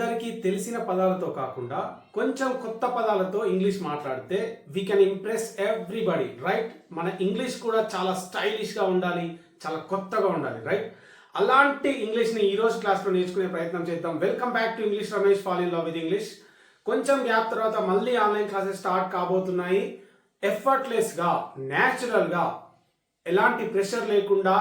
అందరికీ తెలిసిన పదాలతో కాకుండా కొంచెం కొత్త పదాలతో ఇంగ్లీష్ మాట్లాడితే we can impress everybody right మన ఇంగ్లీష్ కూడా చాలా స్టైలిష్గా ఉండాలి చాలా కొత్తగా ఉండాలి రైట్ అలాంటి ఇంగ్లీష్ని ఈరోజు క్లాస్లో నేర్చుకునే ప్రయత్నం చేద్దాం. Welcome back to English Ramesh fall in love with English కొంచెం గ్యాప్ తర్వాత మళ్ళీ ఆన్లైన్ క్లాసెస్ స్టార్ట్ కాబోతున్నాయి. ఎఫర్ట్లెస్గా న్యాచురల్గా ఎలాంటి ప్రెషర్ లేకుండా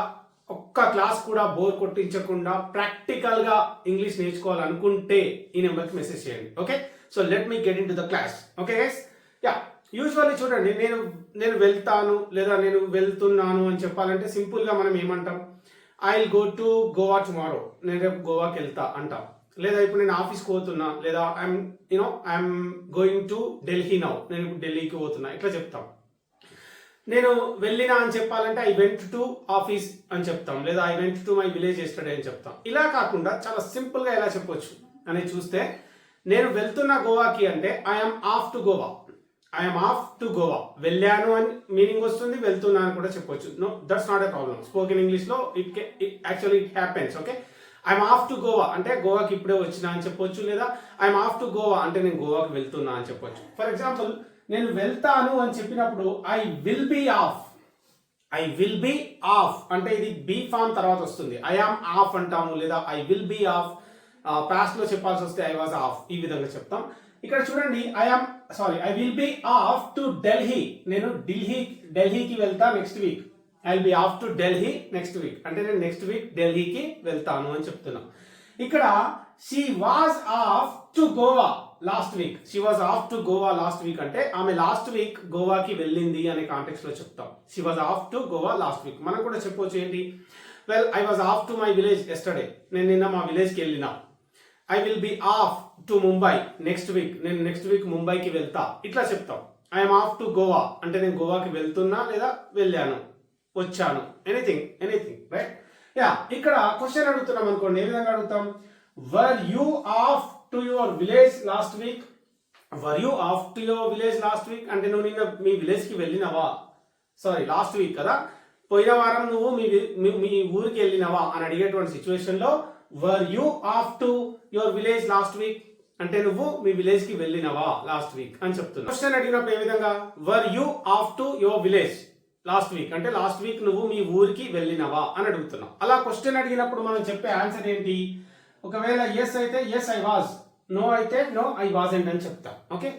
ఒక్క క్లాస్ కూడా బోర్ కొట్టించకుండా ప్రాక్టికల్గా ఇంగ్లీష్ నేర్చుకోవాలనుకుంటే ఈ నెంబర్కి మెసేజ్ చేయండి okay? So let me get into the class okay ya usually చూడండి నేను నేను వెళ్తాను లేదా నేను వెళ్తున్నాను అని చెప్పాలంటే సింపుల్గా మనం ఏమంటాం? I go to Goa tomorrow నేను రేపు గోవాకి వెళ్తా అంటాం. లేదా ఇప్పుడు నేను ఆఫీస్కి పోతున్నా లేదా I'm you know I'm going to Delhi now నేను ఇప్పుడు ఢిల్లీకి పోతున్నా. ఇట్లా చెప్తాం. నేను వెళ్ళినా అని చెప్పాలంటే ఐ వెంట్ టు ఆఫీస్ అని చెప్తాం. లేదా I went to my village yesterday అని చెప్తాం. ఇలా కాకుండా చాలా సింపుల్గా ఎలా చెప్పొచ్చు అని చూస్తే నేను వెళ్తున్న గోవాకి అంటే I'm off to Goa I'm off to Goa వెళ్ళాను అని మీనింగ్ వస్తుంది వెళ్తున్నా అని కూడా చెప్పొచ్చు. No that's not a problem spoken ఇంగ్లీష్లో it actually it happens okay I'm off to Goa అంటే గోవాకి ఇప్పుడే వచ్చినా అని చెప్పొచ్చు. లేదా ఐఎమ్ ఆఫ్ టు గోవా అంటే నేను గోవాకి వెళ్తున్నా అని చెప్పొచ్చు. ఫర్ ఎగ్జాంపుల్ నేను వెళ్తాను అని చెప్పినప్పుడు I will be off I will be off అంటే ఇది బీ ఫామ్ తర్వాత వస్తుంది. ఐ ఆమ్ ఆఫ్ అంటాము లేదా ఐ విల్ బీ ఆఫ్ పాస్ట్లో చెప్పాల్సి వస్తే ఐ వాజ్ ఆఫ్ ఈ విధంగా చెప్తాం. ఇక్కడ చూడండి I am sorry I will be off to Delhi నేను ఢిల్లీ ఢిల్లీకి వెళ్తా next week I will be off to Delhi next week అంటే నేను నెక్స్ట్ వీక్ ఢిల్లీకి వెళ్తాను అని చెప్తున్నాను ఇక్కడ she was off Goa last week she was off to Goa last week అంటే ఆమె లాస్ట్ వీక్ గోవాకి వెళ్ళింది అనే కాంటెక్స్లో చెప్తాం. She was off to Goa last week మనం కూడా చెప్పొచ్చు ఏంటి? Well I was off to my village yesterday నేను నిన్న మా విలేజ్కి వెళ్ళిన. I will be off to Mumbai next week నేను నెక్స్ట్ వీక్ ముంబైకి వెళ్తా. ఇట్లా చెప్తాం. ఐఎమ్ ఆఫ్ టు గోవా అంటే నేను గోవాకి వెళ్తున్నా లేదా వెళ్ళాను? వచ్చాను. ఎనీథింగ్ ఎనీథింగ్ రైట్ యా ఇక్కడ క్వశ్చన్ అడుగుతున్నాం అనుకోండి. ఏ విధంగా అడుగుతాం? Were you off to your village last week were you off to your village last week అంటే నువ్వు నిన్న మీ విలేజ్కి వెళ్ళినవా? సారీ లాస్ట్ వీక్ కదా? పోయిన వారం నువ్వు మీ మీ- ఊరికి వెళ్ళినవా? అని అడిగేటువంటి సిచ్యువేషన్లో were you off to your village last week అంటే నువ్వు మీ విలేజ్కి వెళ్ళినవా లాస్ట్ వీక్ అని చెప్తున్నా. క్వశ్చన్ అడిగినప్పుడు ఏ విధంగా? Were you off to your village last week అంటే లాస్ట్ వీక్ నువ్వు మీ ఊరికి వెళ్ళినవా అని అడుగుతున్నావు అలా క్వశ్చన్ అడిగినప్పుడు మనం చెప్పే ఆన్సర్ ఏంటి? ఒకవేళ ఎస్ అయితే ఎస్ ఐ వాజ్ నో అయితే నో ఐ వాజెంట్ అని చెప్తా. ఓకే